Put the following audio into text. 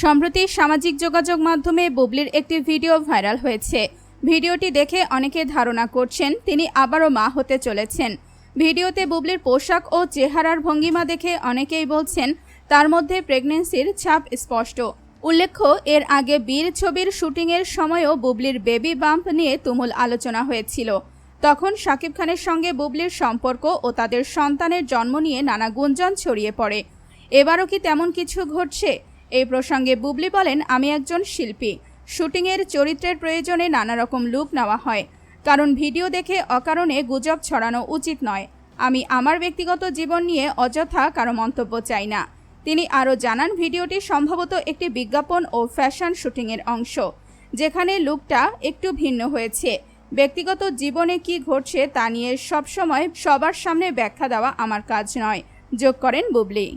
সম্প্রতি সামাজিক যোগাযোগ মাধ্যমে বুবলির একটি ভিডিও ভাইরাল হয়েছে। ভিডিওটি দেখে অনেকে ধারণা করছেন তিনি আবারও মা হতে চলেছেন। ভিডিওতে বুবলির পোশাক ও চেহারার ভঙ্গিমা দেখে অনেকেই বলছেন, তার মধ্যে প্রেগনেন্সির ছাপ স্পষ্ট। উল্লেখ্য, এর আগে বীর ছবির শুটিংয়ের সময়ও বুবলির বেবি বাম্প নিয়ে তুমুল আলোচনা হয়েছিল। তখন শাকিব খানের সঙ্গে বুবলির সম্পর্ক ও তাদের সন্তানের জন্ম নিয়ে নানা গুঞ্জন ছড়িয়ে পড়ে। এবারও কি তেমন কিছু ঘটছে? এই প্রসঙ্গে বুবলি বলেন, আমি একজন শিল্পী। শুটিংয়ের চরিত্রের প্রয়োজনে নানা রকম লুক নেওয়া হয়। কারণ ভিডিও দেখে অকারণে গুজব ছড়ানো উচিত নয়। আমি আমার ব্যক্তিগত জীবন নিয়ে অযথা কারও মন্তব্য চাই না। তিনি আরও জানান, ভিডিওটি সম্ভবত একটি বিজ্ঞাপন ও ফ্যাশন শুটিংয়ের অংশ, যেখানে লুকটা একটু ভিন্ন হয়েছে। ব্যক্তিগত জীবনে কি ঘটছে তা নিয়ে সবসময় সবার সামনে ব্যাখ্যা দেওয়া আমার কাজ নয়। যোগ করেন বুবলি।